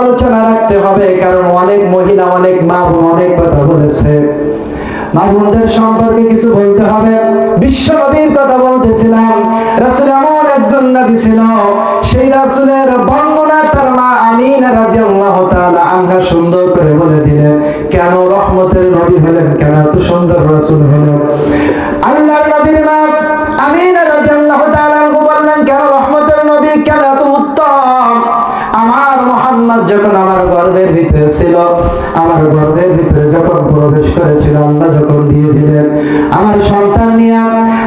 আলোচনা রাখতে হবে, কারণ অনেক মহিলা, অনেক মা বোন অনেক কথা বলেছে। মা বোনদের সম্পর্কে কিছু বলতে হবে। বিশ্ব নবীর কথা বলতেছিলাম, রাসুল এমন একজন নবী ছিল, সেই রাসুলের বর্ণনা তার মা আমিনা রাদিয়াল্লাহু তাআলা সুন্দর প্রবেশ করেছিল, আল্লাহ যখন দিয়ে দিলেন, আমার সন্তান নিয়ে,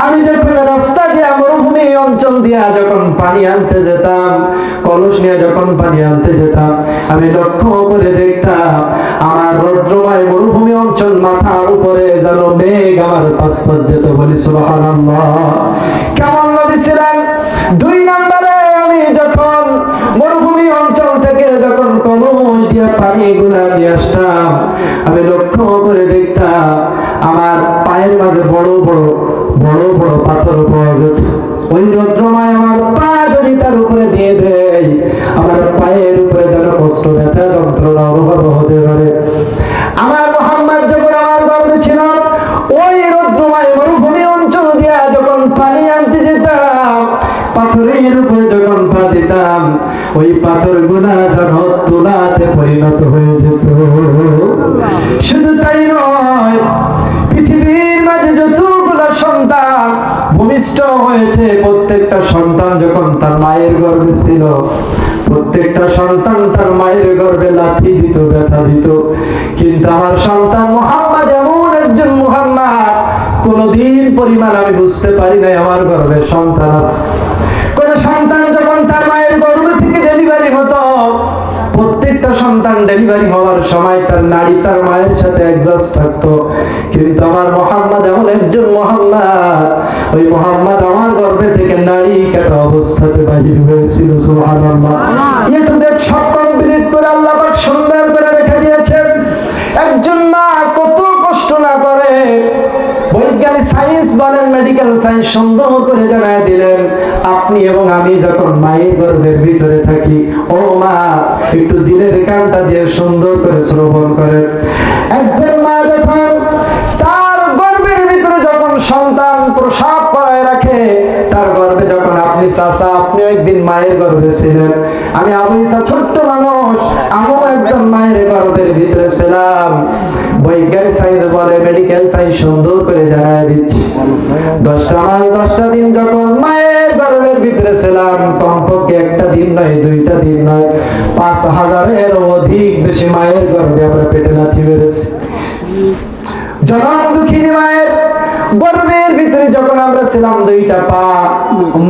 আমি যখন রাস্তা দিয়ে, মরুভূমি অঞ্চল দিয়া যখন পানি আনতে যেতাম, কলস নিয়ে যখন পানি আনতে যেতাম, আমি লক্ষ্য করে দেখতাম, আমার রৌদ্রময় মরুভূমি অঞ্চল মাথার উপরে যেন মেঘ আমার যেত বলি, সুবহানাল্লাহ। কেমন নবী ছিলেন? যখন কলম পানি গুলা দিয়ে আসতাম। আমি লক্ষ্য করে দেখতাম, আমার পায়ের মাঝে বড় বড় বড় বড় পাথর পাওয়া যাচ্ছে ওই রৌদ্রময় আমার পা যদি তার উপরে দিয়ে দেয়, আমার পায়ের উপরে যেন কষ্ট ব্যথা যন্ত্রণা অনুভব হতে পারে। তুলাতে পরিণত হয়ে যেত। শুধু তাই নয়, পৃথিবীর মাঝে যতগুলো সন্তান ভূমিষ্ঠ হয়েছে, প্রত্যেকটা সন্তান যখন তার মায়ের গর্ভে ছিল, প্রত্যেকটা সন্তান তার মায়ের গর্ভে লাথি দিত, ব্যথা দিত। কিন্তু আমার সন্তান মোহাম্মদ এমন একজন মোহাম্মদ, কোনদিন পরিমাণ আমি বুঝতে পারি নাই আমার গর্ভে সন্তান আছে। সন্তান ডেলিভারি হওয়ার সময় তার নারী তার মায়ের সাথে অ্যাডজাস্ট থাকতো। কিন্তু আমার মোহাম্মদ এমন একজন মোহাম্মদ ওই মোহাম্মদ আমার গর্ভে থেকে নারী কাটা অবস্থাতে বাহির হয়েছিল সুবহানাল্লাহ। এটু যে সব কমপ্লিট করে আল্লাহ পাক সুন্দর করে রেখে দিয়েছেন। একজন মা কত কষ্ট না করে বৈজ্ঞানিক সায়েন্স বলেন মেডিকেল সায়েন্স সুন্দর করে জানায় দিলেন। আপনি এবং আমি যখন মায়ের গর্ভের ভিতরে থাকি, ও মা, একটু দিলের কানটা দিয়ে সুন্দর করে শ্রবণ করেন। একজন মা যখন তার গর্ভের ভিতরে যখন সন্তান প্রসাব করায় রাখে, তার গর্ভে যখন আপনি চাষা আপনি একদিন মায়ের গর্ভে ছিলেন। আমি ইসা ছোট্ট মানুষ, আমিও একদম মায়ের গর্ভের ভিতরে ছিলাম। বৈজ্ঞানিক সায়েন্স বলে মেডিকেল সায়েন্স সুন্দর করে জানায় দিচ্ছি। দশটা মাস, দশটা দিন যখন মায়ের ভিতরে ছিলাম, কমপক্ষে একটা দিন নয়, দুইটা দিন নয়। পাঁচ হাজারের অধিক বেশি মায়ের গর্ভে আমরা পেটে লাথি মেরেছি। জনম দুঃখিনী মায়ের গর্ভের ভিতরে যখন আমরা ছিলাম, দুইটা পা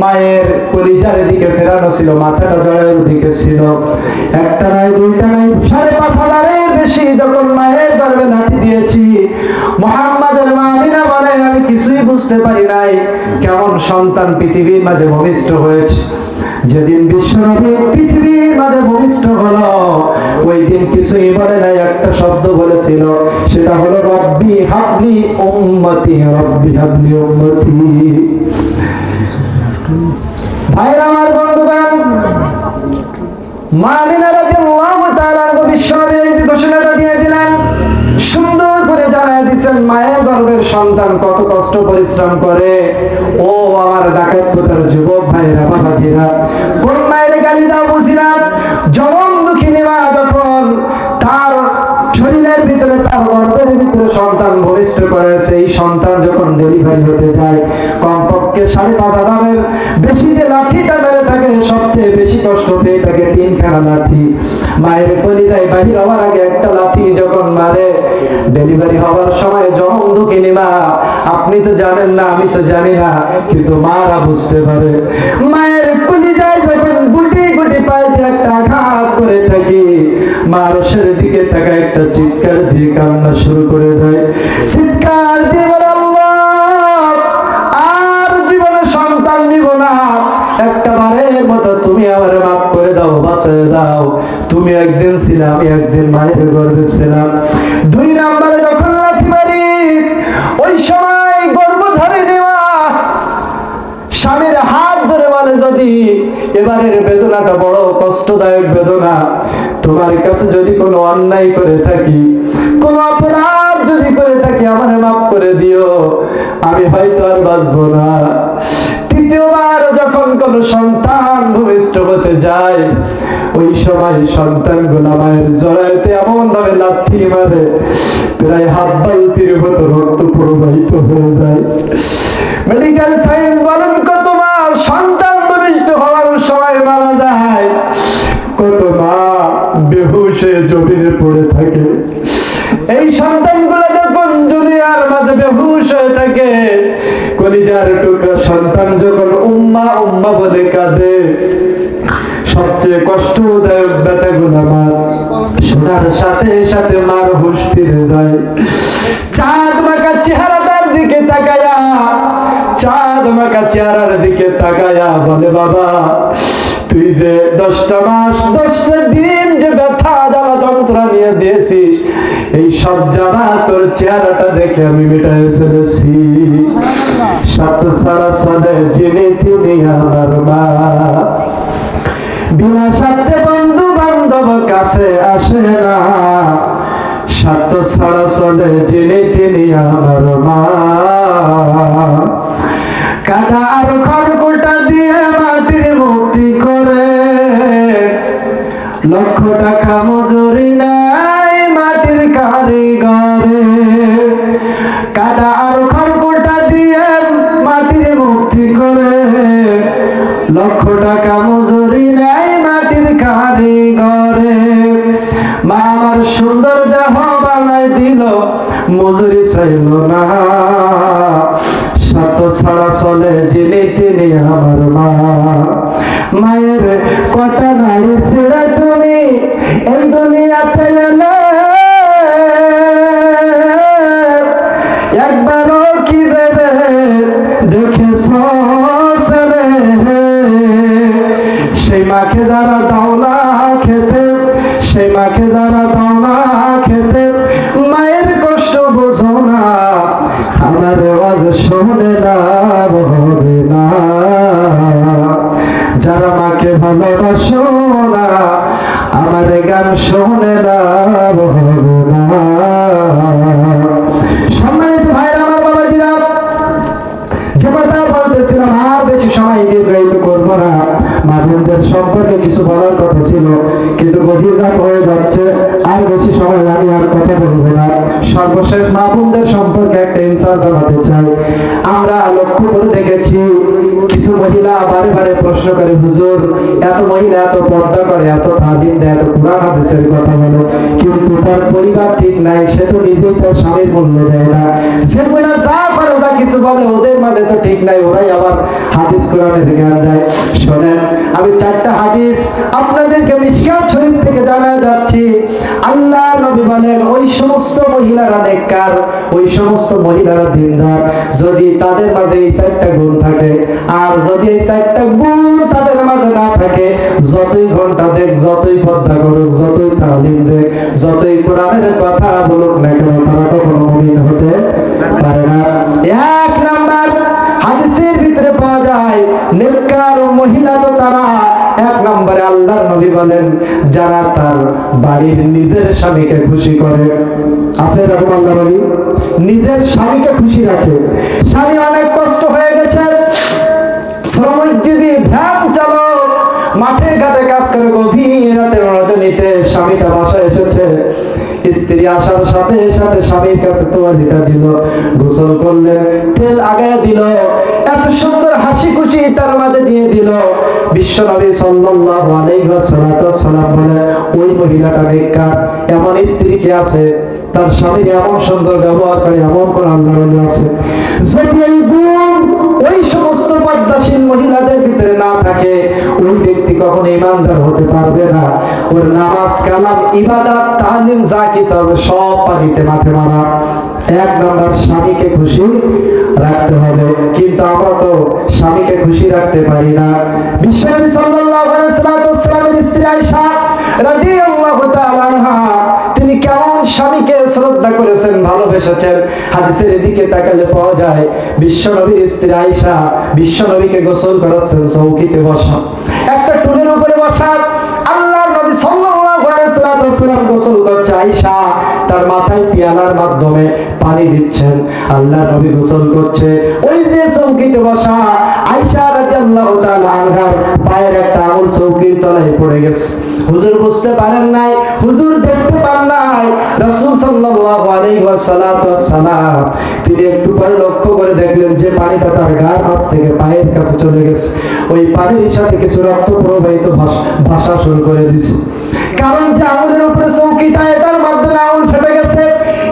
মায়ের কলিজার দিকে ফেরানো ছিল, মাথাটা জড়ের দিকে ছিল। একটা নাই, দুইটা নাই, সাড়ে পাঁচ হাজারের বেশি যখন মায়ের গর্ভে নাতি দিয়েছি মোহাম্মদের বুঝতে পারি নাই কেমন সন্তান পৃথিবীর মাঝে ভূমিষ্ঠ হয়েছে। যেদিন বিশ্বনবী পৃথিবীর মাঝে ভূমিষ্ঠ হলো, ওই দিন কিছুই বলে নাই, একটা শব্দ বলেছিল, সেটা হলো, রব্বি হাবলি উম্মতি, রব্বি হাবলি উম্মতি। ভাইরা আমার বন্ধুগণ, মা আমিনা রাদিয়াল্লাহু তাআলা বিশ্বনবী এই ঘোষণাটা দিয়ে দিলেন, সুন্দর দিচ্ছেন মায়ের গর্ভের সন্তান কত কষ্ট পরিশ্রম করে। ও আমার ডাকাত পোতার যুবক ভাইরা বাবাজিরা, কোন মায়ের গালি দাও বুঝিলাম জনম দুঃখিনী মা যখন তার শরীরের ভিতরে, তার গর্ভের ভিতরে সন্তান ভূমিষ্ঠ করে, সেই সন্তান যখন ডেলিভারি হতে যায়, কমপক্ষে সাড়ে পাঁচ হাজারের বেশি সবচেয়ে বেশি কষ্ট পেয়ে থাকে তিনখানা লাঠি। মায়ের কলিজায় বাহির হওয়ার আগে একটা লাঠি যখন মারে ডেলিভারি হওয়ার সময় জনম দুঃখিনী মা, আপনি তো জানেন না, আমি তো জানি না, কিন্তু মারা বুঝতে পারে। মায়ের কলিজায় যখন গুটি গুটি পায়ে দিয়ে একটা আঘাত করে থাকি মানুষের দিকে তাকা একটা চিৎকার দিয়ে কান্না শুরু করে দেয়। চিৎকার দিয়ে বাঁচিয়ে দাও। তুমি একদিন ছিলে, আমি একদিন মায়ের গর্বে ছিলাম। দুই নম্বরে যখন লাথি মারি, ওই সময় গর্ভধারী নেওয়া স্বামীর হাত ধরে বলে, যদি এবারের বেদনাটা বড় কষ্টদায়ক বেদনা, তোমার কাছে যদি কোনো অন্যায় করে থাকি, কোনো অপরাধ যদি করে থাকি, আমার মাফ করে দিও। আমি হয়তো আর বাঁচবো না। তৃতীয়বার যখন কোন সন্তান ভূমিষ্ঠ হতে যায়, ওই সময় সন্তানগুলা মায়ের জড়াইতে এমন ভাবে লাথি মারে, প্রায় হাত বালতির মতো রক্ত প্রবাহিত হয়ে যায়। মেডিকেল সায়েন্স বলেন, কত মা সন্তান ভূমিষ্ঠ হওয়ার সময় মারা যায়। কত মা বেহুশে জমিনে পড়ে থাকে। এই সন্তানগুলো যখন দুনিয়ার মাঝে বেহুশ হয়ে থাকে কলিজার টুকরা সন্তান যখন উম্মা উম্মা বলে কাঁদে, সবচেয়ে কষ্টদায়ক ব্যথাগুলো আমার। শোনার সাথে সাথে মার হুশ ফিরে যায়। চাঁদ মাকা চেহারাটার দিকে তাকায়া, চাঁদ মাকা চেহারার দিকে তাকায়া বলে, বাবা, তুই যে দশটা মাস, দশটা দিন যে ব্যথা যন্ত্রণা নিয়ে দিয়েছিস। এই সব জ্বালা তোর চেহারাটা দেখে আমি মেটাই ফেলেছি। সাত সারা সালে যিনি তিনি আমার মা। বিনা স্বার্থে বন্ধু বান্ধব কাছে আসে না। স্বার্থ ছাড়া চলে যিনি তিনি আমার মা। কাদা চাইল না। সাত ছাড়া চলে যিনি তিনি আমার মা। মায়ের কথা নাই ছেড়ে তুমি এই দুনিয়াতে এলে। একবারও কি ভেবে দেখেছ সেই মাকে যারা দাও না খেতে, সেই মাকে যারা দাও না গভীর হয়ে যাচ্ছে। আর বেশি সময় আমি আর কথা বলব না। সর্বশেষ মাহবুবদের সম্পর্কে একটা ইনসার জানাতে চাই। আমরা লক্ষ্য করে দেখেছি কিছু মহিলা বারে বারে প্রশ্ন করে, হুজুর, এত মহিলা এত পর্দা করে, এত তালিম দেয়, এত কোরআন হাদিসের কথা বলে। কিন্তু তার পরিবার ঠিক নাই, সে তো নিজেই তার স্বামীর মূল্য দেয় না। সেগুলো যা করে, যা কিছু বলে, ওদের মাঝে তো ঠিক নাই, ওরাই আবার হাদিস কোরআনের জ্ঞান দেয়। শোনেন, আমি চারটা হাদিস আপনাদেরকে মিশকাত শরীফ থেকে জানা যাচ্ছি। আল্লাহ নবী বলেন, ওই সমস্ত মহিলারা নেককার, ওই সমস্ত মহিলারা দিনদার। যদি তাদের মাঝে এই চারটা গুণ থাকে আর যদি এই চারটা গুণ তাদের মাঝে না থাকে, যতই ঘণ্টা দেখ, যতই পদ্মা করুক, যতই তালিম দেখ, যতই কোরআনের কথা বলুক না কেন, তারা কখনো মুমিন হতে পারে না। এক নাম্বার, হাদিসের ভিতরে পাওয়া যায়, নেককার মহিলা তো তারা। এক নম্বরে আল্লাহর নবী বলেন, যারা তার বাড়ির নিজের স্বামীকে খুশি করে। আছে এরকম আল্লাহ নবী? নিজের স্বামীকে খুশি রাখে। স্বামী অনেক কষ্ট হয়ে গেছে শ্রমজীবী ভ্যান চালক, মাঠে ঘাটে কাজ করে গভীর রাতের রজনীতে স্বামীটা বাসায় এসেছে। স্ত্রী আসার সাথে সাথে স্বামীর কাছে তোয়ালিটা দিল, গোসল করলেন তেল আগায় দিল, এত সুন্দর হাসি খুশি তার মাঝে দিয়ে দিল। বিশ্ব নবী সাল্লাল্লাহু আলাইহি ওয়াসাল্লাম বলে, ওই মহিলাটা নেককার এমন স্ত্রী কি আছে তার স্বামীর এমন সুন্দর ব্যবহার করে এমন কোন আল্লাহ আছে। যদি এই গুণ ওই সমস্ত পর্দাসীন মহিলাদের ভিতরে না থাকে, ওই ব্যক্তি কখনো ইমানদার হতে পারবে না। ওর নামাজ, কালাম, ইবাদত তালিম যা কিছু আছে সব পানিতে মাঠে মারা। এক নম্বর, স্বামীকে খুশি রাখতে হবে। কিন্তু আমরা তো স্বামীকে খুশি রাখতে পারি না। বিশ্বনবী সাল্লাল্লাহু আলাইহি ওয়াসাল্লামের স্ত্রী আয়েশা রাদিয়াল্লাহু শ্রদ্ধা করেছেন, ভালোবেসেছেন। হাদিসের এদিকে তাকালে পাওয়া যায়, বিশ্বনবীর স্ত্রী আয়েশা বিশ্বনবীকে গোসল করাচ্ছেন চৌকিতে বসা। একটা সালাম গোসল করছে আয়েশা, তার মাথায় পিয়ালার মাধ্যমে পানি দিচ্ছেন। আল্লাহ নবী গোসল করছে। ওই যে চৌকিতে বসা আয়েশা রাদিয়াল্লাহু তাআলা আনহার পায়ের একটা আঙুল চৌকির তলায় পড়ে গেছে। হুজুর বুঝতে পারেন নাই, হুজুর দেখতে পান নাই। রাসূল সাল্লাল্লাহু আলাইহি তিনি একটু পরে লক্ষ্য করে দেখলেন যে পানিটা তার গার কাছ থেকে পায়ের কাছে চলে গেছে। ওই পানির সাথে কিছু রক্ত প্রবাহিত ভাসা শুরু করে দিছে। কারণ যে আঙুলের উপরে চৌকিটা, এটার মাধ্যমে আঙুল ফেটে গেছে।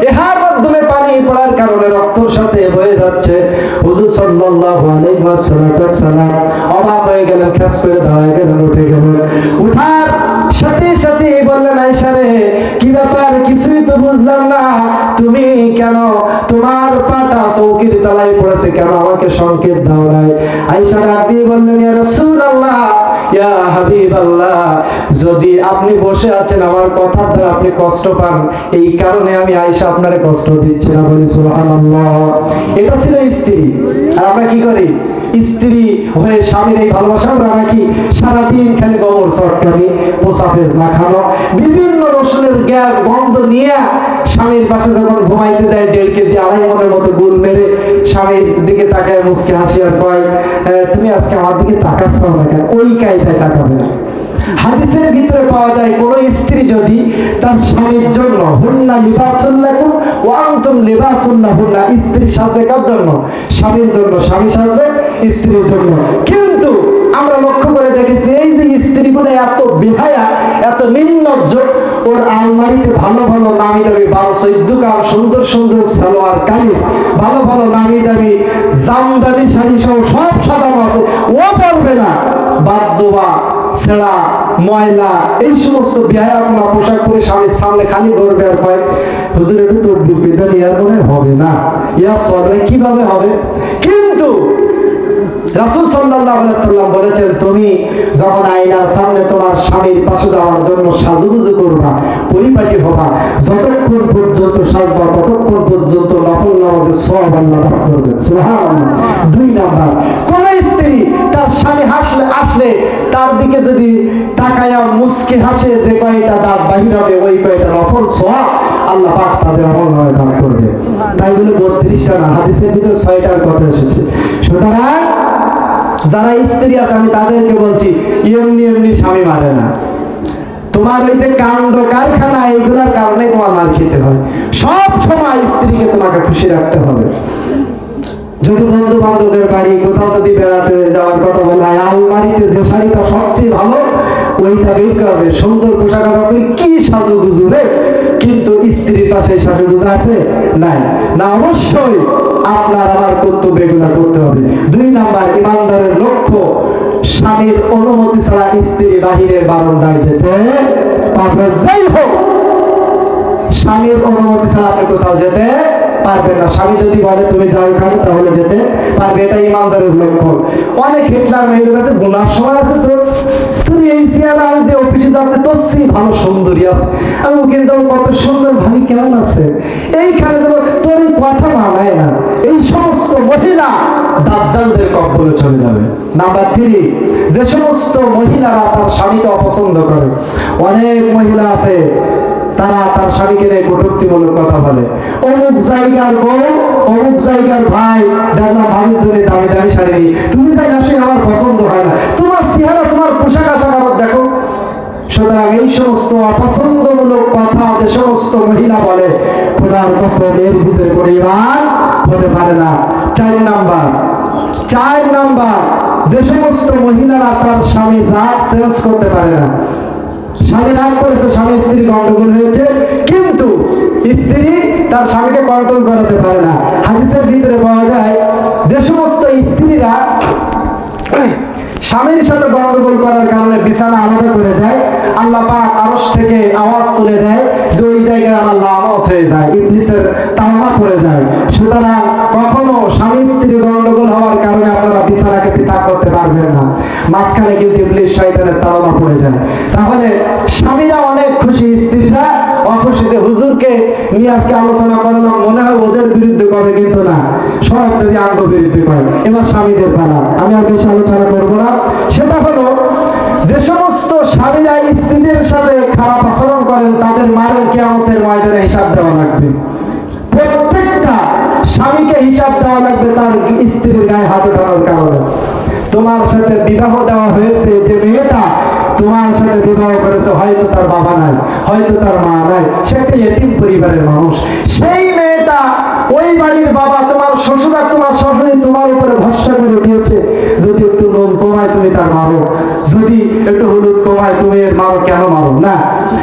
ইহার মাধ্যমে পানি পড়ার কারণে রক্তর সাথে বয়ে যাচ্ছে। হুজুর সাল্লাল্লাহু আলাইহি ওয়াসাল্লাম অবাক হয়ে গেলেন খেস করে দাঁড়ায় গেলেন, উঠে গেলেন। উঠার সাথে সাথে বললেন, আয়েশা রে, কি ব্যাপার? কিছুই তো বুঝলাম না। তুমি কেন তোমার পাটা চৌকির তলায় পড়েছে? কেন আমাকে সংকেত দাও নাই? আয়েশা ডাক দিয়ে বললেন, ইয়া রাসূলুল্লাহ ইয়া হাবিবাল্লাহ, যদি আপনি বসে আছেন আমার কথা দ্বারা আপনি কষ্ট পান, এই কারণে আমি আয়েশা আপনারে কষ্ট দিচ্ছি না বলি সুবহানাল্লাহ। এটা ছিল স্ত্রী। আর আমরা কি করি? স্ত্রী হয়ে স্বামীর এই ভালোবাসা আমরা নাকি সারাদিন খালি গোবর চটকানি পোসাফেজ মাখানো বিভিন্ন রসুনের গ্যাস গন্ধ নিয়ে স্বামীর পাশে যখন ঘুমাইতে যায় দেড় কেজি, আড়াই মনের মতো গুল মেরে স্বামীর দিকে তাকায়, মুসকে হাসি আর কয় তুমি আজকে আমার দিকে তাকাচ্ছ না কেন? ওই কায়দায় তাকাবে না। হাদিসের ভিতরে পাওয়া যায়, কোন স্ত্রী যদি তার স্বামীর জন্য, হুন্না সাজবে কার জন্য? স্বামীর জন্য। স্বামী স্ত্রীর জন্য। কিন্তু আমরা লক্ষ্য করে দেখেছি, এই যে স্ত্রীগুলো এত বেহায়া, এত নির্লজ্জ ওর আলমারিতে ভালো ভালো নামি দামি বারো চোদ্দ কাম সুন্দর সুন্দর সালোয়ার, কামিজ, ভালো ভালো নামি দামি জামদানি শাড়ি সহ সব সাজানো আছে। ও পারবে না, বাদ্যবা, ছেঁড়া, ময়লা, এই সমস্ত ব্যয়াপনা পোশাক পরে স্বামীর সামনে খালি করবে আর কয় হুজুর একটু তোর বিদান ইয়ার মনে হবে না। ইয়া সরবে কীভাবে হবে? কিন্তু রাসূল সাল্লাম বলেছেন, তুমি যখন আয়নার সামনে তোমার স্বামীর পাশে যাওয়ার জন্য সাজুগুজু করবা, পরিপাটি হবা, যতক্ষণ পর্যন্ত সাজবা ততক্ষণ পর্যন্ত নফল নামাজের সওয়াব আল্লাহ করবে দুই নাম্বার, কোন স্ত্রী তার স্বামী হাসলে, আসলে তার দিকে যদি তাকায়া মুসকে হাসে যে কয়টা দাঁত, বাহির হবে ওই কয়টা নফল আল্লাহ পাক তাদের নামে দান করবে। তাই বলে বত্রিশটা না, হাদিসের ভিতরে ছয়টার কথা এসেছে। সুতরাং যারা স্ত্রী আছে, আমি তাদেরকে বলছি, এমনি এমনি স্বামী মারে না। তোমার ওই যে কাণ্ড কারখানা, এইগুলোর কারণে তোমার মার খেতে হয়। সব সময় স্ত্রীকে তোমাকে খুশি রাখতে হবে। যদি বন্ধু বান্ধবদের বাড়ি কোথাও যদি বেড়াতে যাওয়ার কথা বলা আলমারিতে যে শাড়িটা সবচেয়ে ভালো, ওইটা বের করবে। সুন্দর পোশাক আশাক কি সাজু গুজু রে! কিন্তু স্ত্রীর পাশে সাজু গুজু আছে? নাই। না, অবশ্যই আপনার আমার কর্তব্য এগুলা করতে হবে। দুই নাম্বার, ইমানদারের লক্ষ্য, স্বামীর অনুমতি ছাড়া স্ত্রী বাহিরের বারান্দায় যেতে পারবে যাই হোক, স্বামীর অনুমতি ছাড়া আপনি কোথাও যেতে পারবেন না। স্বামী যদি বলে, তুমি যাও এখানে, তাহলে যেতে পারবে। এটা ইমানদারের লক্ষণ অনেক হিটলার মেয়েদের কাছে গুনার সময় আছে তো। তুমি এই আমি যে অফিসে যাতে চেয়ে ভালো সুন্দরী আছে। আমি দেবো, কত সুন্দর ভাবি, কেমন আছে? এইখানে নাম্বার থ্রি, যে সমস্ত মহিলারা তার স্বামীকে অপছন্দ করে, অনেক মহিলা আছে, তারা তার স্বামীকে নিয়ে কটূক্তিমূলক কথা বলে। অমুক জায়গার বউ, অমুক জায়গার ভাই দাদা ভাবির জন্য দামি দামি শাড়ি তুমি তাই আসলে আমার পছন্দ হয় না। তোমার চেহারা, তোমার পোশাক আশাক আমার দেখো। সুতরাং এই সমস্ত অপছন্দমূলক কথা, যে সমস্ত মহিলা বলে, খোদার কসম এর ভিতরে ইমান হতে পারে না। চার নাম্বার চার নাম্বার। যে সমস্ত মহিলারা তার স্বামীর রাগ সেন্স করতে পারে না। স্বামী রাগ করেছে, স্বামী স্ত্রী গন্ডগোল হয়েছে, কিন্তু স্ত্রী তার স্বামীকে কন্ট্রোল করাতে পারে না। হাদিসের ভিতরে পাওয়া যায়, যে সমস্ত স্ত্রীরা স্বামীর সাথে গন্ডগোল করার কারণে বিছানা আলাদা করে দেয়, আল্লাহ পাক আরশ থেকে আওয়াজ তুলে দেয়, যে ওই জায়গায় আমার লামত হয়ে যায়, ইবলিসের তাওবা পড়ে যায়। সুতরাং কখনো স্বামী স্ত্রী গন্ডগোল হওয়ার কারণে আপনারা বিছানাকে পৃথক করতে পারবেন না। মাঝখানে কিন্তু ইবলিস শয়তানের তাওবা পড়ে যায়। তাহলে স্বামীরা অনেক খুশি, স্ত্রীরা অখুশি যে হুজুরকে নিয়ে আজকে আলোচনা করলাম, মনে হয় ওদের বিরুদ্ধে করে কিন্তু না। যদি আঙ্গ বিরুদ্ধে করে, এবার স্বামীদের পালা। আমি আর বেশি আলোচনা করব না। সেটা হলো, যে সমস্ত স্বামীরা স্ত্রীদের সাথে খারাপ আচরণ করেন, তাদের মারেন কেয়ামতের ময়দানে হিসাব দেওয়া লাগবে। স্বামীকে হিসাব দেওয়া লাগবে তার স্ত্রীর গায়ে হাত ওঠানোর কারণে। তোমার সাথে বিবাহ দেওয়া হয়েছে যে মেয়েটা, তোমার সাথে বিবাহ করেছে, হয়তো তার বাবা নাই, হয়তো তার মা নাই। সে একটা এতিম পরিবারের মানুষ। সেই মেয়েটা, ওই বাড়ির বাবা, তোমার শ্বশুরা তোমার শাশুড়ি তোমার উপরে ভরসা করে দিয়েছে। নুন কমায় তুমি তার মারো। যদি একটু হলুদ কমায় তুমি এর মারো কেন মারো? না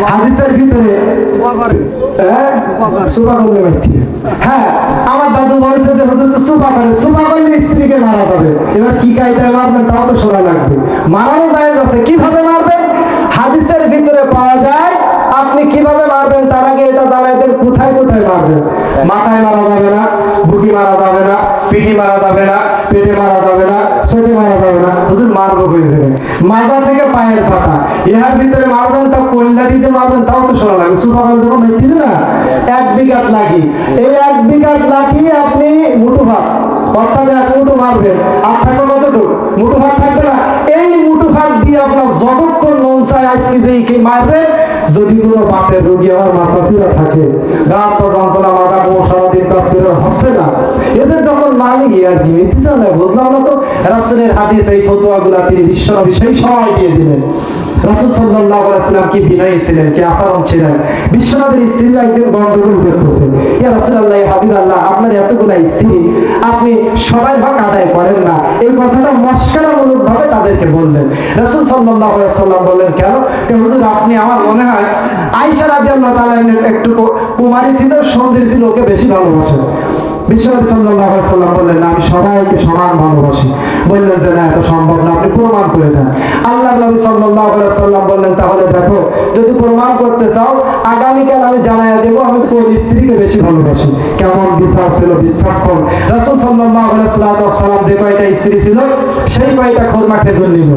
হাদিসের ভিতরে হ্যাঁ? সুবা করলে ব্যক্তি। আমার দাদু বলছে যে হুজুর তো সুবা করে সুবা করলে স্ত্রীকে মারা যাবে। এবার কি কায়দায় মারবেন তাও তো শোনা লাগবে। মারানো যায় আছে কীভাবে মারবেন? হাদিসের ভিতরে পাওয়া যায় আপনি কীভাবে মারবেন? তার আগে এটা দেন কোথায় কোথায় মারবেন? মাথায় মারা যাবে না বুকি মারা যাবে না পিঠি মারা যাবে না পেটে মারা যাবে না ছোটে মারা যাবে না। হুজুর মারব হয়ে যাবে মাজা থেকে পায়ের পাতা। ইহার ভিতরে মারবেন তা কল্যাণীতে মারবেন, তাও তো শোনা লাগে সুপার যখন মেথিল না? এক বিঘাত লাগি। এই এক বিঘাত লাগি আপনি মুঠো ভাত। অর্থাৎ এক মুঠো মারবেন। আর থাকবে কতটুকু? মুঠো ভাত থাকবে না। এই মুঠো ভাত দিয়ে আপনার যতক্ষণ চায় আজকে যে কি মারবে? যদি কোনো বাপের রোগী আমার মাসাসিরা থাকে গা তো যন্ত্রণা মাথা কোমর সারাদিন কাজ করে হচ্ছে না। এদের যখন মানে গিয়ে আর কি নিতে না বুঝলাম না তো? রাসুলের হাদিস এই ফতুয়াগুলা তিনি বিশ্বনবী সেই সময় দিয়ে দিলেন। রাসুল সাল্লাহ আলাইসাল্লাম কি বিনয়ী ছিলেন, কি আচরণ ছিলেন? বিশ্বনবীর স্ত্রীরা একদিন গন্ডগোল করতেছে ইয়া রাসুল আল্লাহ হাবিব আল্লাহ আপনার এতগুলা স্ত্রী, আপনি সবাই হক আদায় করেন না। এই কথাটা মস্কারামূলক ভাবে তাদেরকে বললেন। রাসুল সাল্লাহ সাল্লাম বললেন, কেন? কেন হুজুর, আপনি আমার মনে হয় আইসা রাজি আল্লাহ তাআলা একটু কুমারী ছিল সুন্দরী ছিল, ওকে বেশি ভালোবাসেন। বিশ্বনবী আলাইহি সাল্লাম বললেন, আমি সবাইকে সমান ভালোবাসি। বললেন যে, না সম্ভব না, আপনি প্রমাণ করে দেন। আল্লাহ নবী সাল্লাম বললেন, তাহলে দেখো, যদি প্রমাণ করতে চাও, আগামীকাল আমি জানাইয়া দেব, আমি কোন স্ত্রীকে বেশি ভালোবাসি। কেমন বিশ্বাস ছিল বিচক্ষণ রাসূল সাল্লাম যে কয়টা স্ত্রী ছিল, সেই কয়টা খোরমা খেজুর নিল।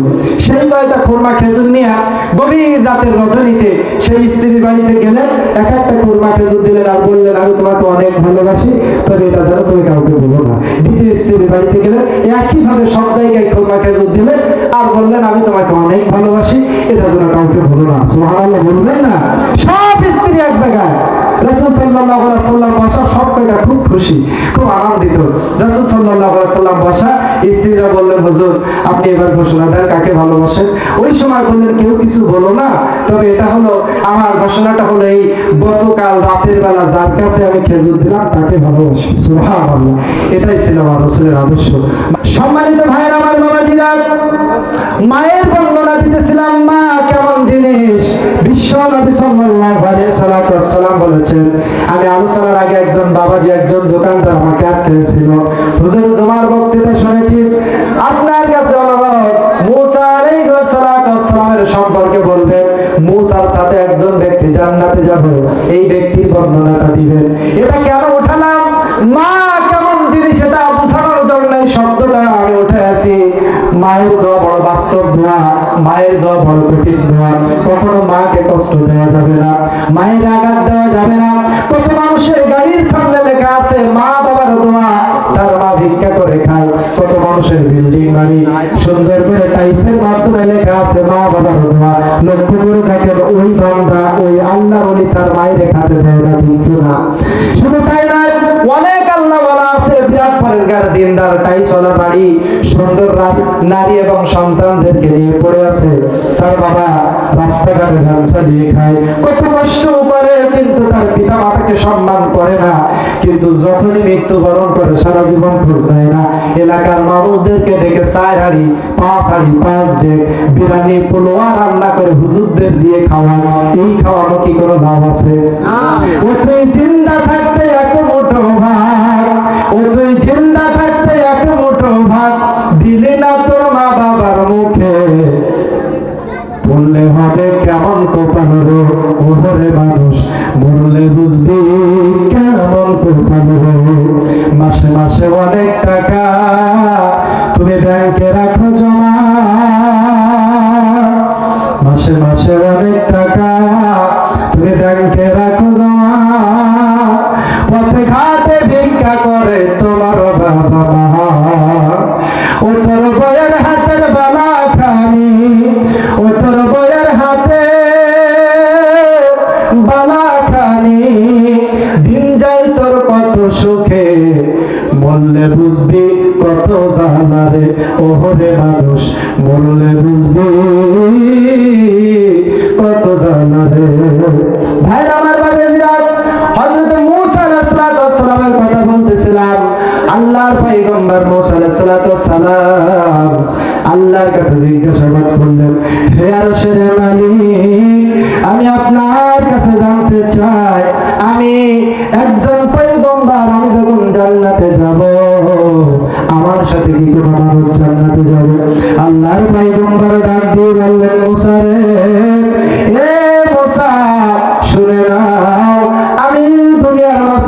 সেই কয়টা খোরমা খেজুর নিয়ে গভীর রাতের রজনীতে সেই স্ত্রীর বাড়িতে গেলেন, এক একটা খোরমা খেজুর দিলেন আর বললেন, আমি তোমাকে অনেক ভালোবাসি, তবে এটা যেন তুমি কাউকে বলো না। দ্বিতীয় স্ত্রীর বাড়িতে গেলেন একইভাবে সব জায়গায় খোরমা খেজুর দিলেন আর বললেন, আমি তোমাকে অনেক ভালোবাসি, এটা যেন কাউকে বলো না। সুবহানাল্লাহ বলবেন না। সব স্ত্রী এক জায়গায়। রাসূল সাল্লাহ সাল্লাম বসা সব কয়টা খুব খুশি, খুব আনন্দিত। রাসূল সাল্লাহ সাল্লাম বসা স্ত্রীরা বললেন, হুজুর, আপনি এবার ঘোষণা দেন কাকে ভালোবাসেন? ওই সময় বললেন, কেউ কিছু বলো না, তবে এটা হলো আমার ঘোষণাটা হলো এই, গতকাল রাতের বেলা যার কাছে আমি খেজুর দিলাম, তাকে ভালোবাসি। সুবহানাল্লাহ, এটাই ছিল আমার রাসূলের আদর্শ। সম্মানিত ভাইয়ের, আমার বাবাজিরা, মায়ের বর্ণনা দিতেছিলাম মা কেমন জিনিস? বিশ্ব নবী সাল্লাল্লাহু আলাইহি সাল্লাম বলেছেন, আমি আলোচনার আগে একজন বাবাজি, একজন দোকানদার আমাকে আটকেছিল হুজুর, জুমার বক্তৃতা সম্পর্কে বলবেন মুসার সাথে একজন ব্যক্তি জান্নাতে যাবে, এই ব্যক্তির বর্ণনাটা দিবেন এটা কেন উঠালাম? মা, কেমন জিনিস এটা বোঝানোর জন্য শব্দটা আমি উঠে আসি মায়ের দোয়া বড় বাস্তব দোয়া মায়ের দোয়া বড় কঠিন দোয়া কখনো মাকে কষ্ট দেওয়া যাবে না, মায়ের আঘাত দেওয়া যাবে না। কত মানুষের গাড়ির সামনে লেখা আছে, মা বাবার দোয়া মানুষের বিল্ডিং বাড়ি। সুন্দর করে টাইসের মাধ্যমে লেখা আছে, মা বাবার দোয়া। লক্ষ্য করে থাকেন ওই বান্দা, ওই আল্লাহর ওলি তার মায়ের খাতে দেয় না না শুধু তাই নয়, অনেক আল্লাহ আছে বিরাট পরেশগার দিনদার টাইসওয়ালা বাড়ি সুন্দর নারী এবং সন্তানদেরকে নিয়ে পড়ে আছে। তার বাবা রাস্তাঘাটে ধান চালিয়ে খায়। কত কষ্ট করে কিন্তু তার পিতা মাতাকে সম্মান করে না। কিন্তু যখনই মৃত্যুবরণ করে সারা জীবন খোঁজ দেয় না। এলাকার মানুষদেরকে ডেকে চার হাড়ি পাঁচ হাড়ি পাঁচ ডেক বিরিয়ানি পোলোয়া রান্না করে হুজুরদের দিয়ে খাওয়ান এই খাওয়ানো কি কোনো লাভ আছে? ও তুই জিন্দা থাকতে ভাত ও তুই জিন্দা থাকতে এক মুঠো ভাত ভালো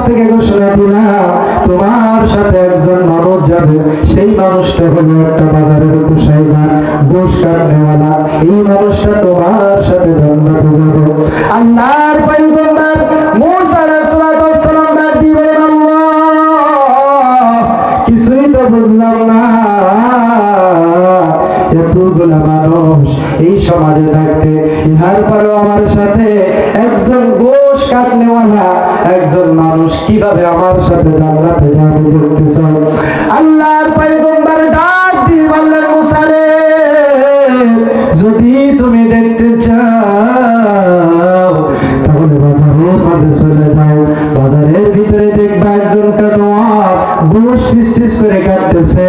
থেকে ঘোষণা দিলাম, তোমার সাথে একজন মানুষ যাবে। সেই মানুষটা হলো একটা বাজারের কুশাইদার। গোশ কাটনেওয়ালা এই মানুষটা তোমার সাথে জান্নাতে যাবে। আল্লাহর মুসা আল্লাহ, কিছুই তো বুঝলাম না। এতগুলা মানুষ এই সমাজে আমার সাথে জান্নাতে যাবে দেখতে চাই আল্লাহর পয়গম্বর ডাক দিয়ে বললেন, মুসারে, যদি তুমি দেখতে চাও, তাহলে বাজারের মাঝে চলে যাও। বাজারের ভিতরে দেখবা একজন কাটোয়ার গোশ ফিস করে কাটতেছে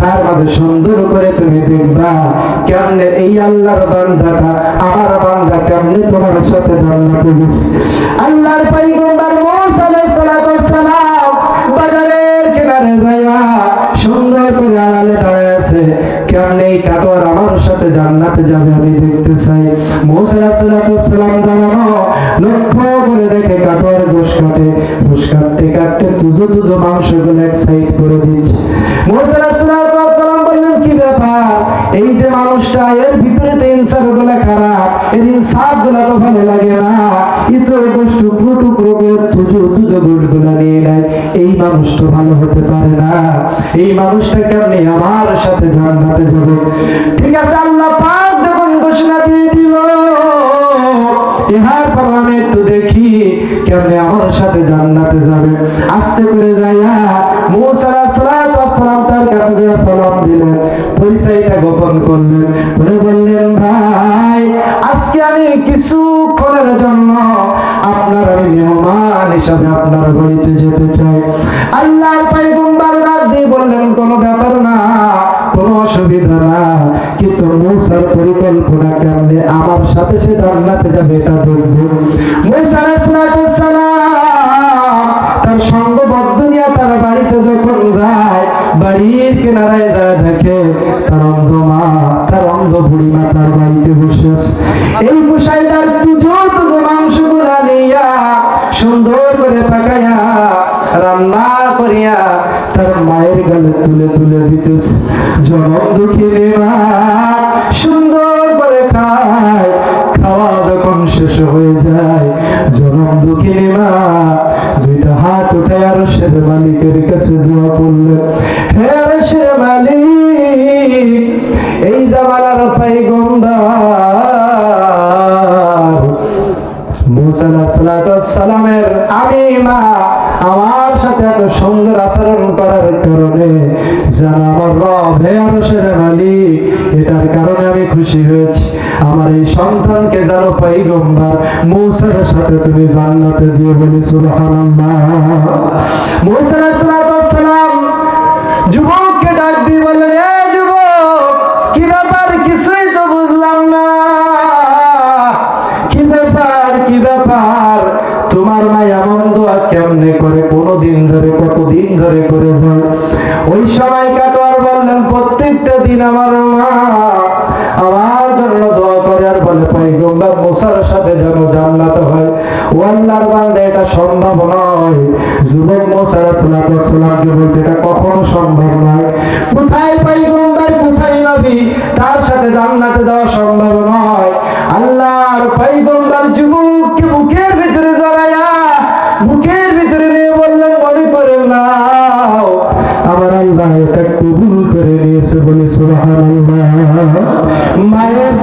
তার মাঝে সুন্দর করে তুমি দেখবা কেমনে এই আল্লাহর বান্দাটা, আমার বান্দা কেমনে তোমার সাথে জান্নাতে গেছে আল্লাহর পয়গম্বর এই আমার সাথে জান্নাতে যাবে, আমি দেখতে চাই। মুসা সালাম দাঁড়ানো লক্ষ্য করে দেখে গোশ কাটে গোশ কাটতে কাটতে তুজো তুজো এক সাইড করে দিচ্ছে মুসা সালাম বললেন, কি ব্যাপার? এই যে মানুষটা, এর ভিতরে তো ইনসাফগুলা খারাপ, এর ইনসাফগুলা তো ভালো লাগে না। ই তো টুকরো টুকরো মানুষ তো ভালো হতে পারে না। এই মানুষটা কেমনি আমার সাথে জান্নাতে যাবে? ঠিক আছে, আল্লাহ পাক যখন ঘোষণা দিয়ে দিল ইহার পর আমি একটু দেখি কেমনে আমার সাথে জান্নাতে যাবে। আস্তে করে যাইয়া মুসা সালাম তার কাছে যে সালাম দিলেন, পরিচয়টা গোপন করলেন। করে বললেন, ভাই, আজকে আমি কিছুক্ষণের জন্য আপনার আমি মেহমান হিসাবে আপনার বাড়িতে যেতে পরিকল্পনা কেমনে আমার সাথে সে জান্নাতে যাবে, এটা মুসা আলাইহিস তার সঙ্গবদ্ধ নিয়ে তার বাড়িতে যখন যায়, বাড়ির কিনারায় যায়, দেখে তার অন্ধ মা তার অন্ধ বুড়ি মা তার বাড়িতে বসে। এই কুশাইদার তুজো তুজো মাংসগুলা নিয়া সুন্দর করে পাকাইয়া, রান্না করিয়া তার মায়ের গালে তুলে তুলে দিতেছে। জনম দুঃখিনী মা সুন্দর করে খায়। খাওয়া যখন শেষ হয়ে যায়, জনম দুঃখিনী মা দুইটা হাত উঠায় আর সের মালিকের কাছে দোয়া করলেন হে আরশের মালিক, এই জামানার পাইগম্বার মুসা সালামের আমি মা আমার সাথে এত সুন্দর আচরণ করার কারণে যেন আমার রব, হে আরশের মালিক, এটার কারণে আমি খুশি হয়েছি। আমার এই সন্তানকে যেন পয়গম্বর মুসার সাথে তুমি জান্নাতে দিয়ে বলি সুবহানাল্লাহ। মুসা আলাইহিস যুবককে ডাক দিয়ে বললেন, এ যুবক, কি ব্যাপার? কিছুই করে যায় ওই সময় কাটোয়ার বললেন, প্রত্যেকটা দিন আমার মা আমার জন্য দোয়া করে আর বলে সাথে যেন জান্নাত হয়। এটা সম্ভব নয়। এটা কখনো সম্ভব নয়। কোথায় কোথায় নবী? তার সাথে জান্নাতে যাওয়া সম্ভব নয়। আল্লাহর পয়গম্বর যুবককে বুকের ভিতরে জড়াইয়া বুকের ভিতরে নিয়ে বললেন, মনে করে নাও আমার আল্লাহ এটা কবুল করে নিয়েছে বলে সুবহানাল্লাহ। মায়ের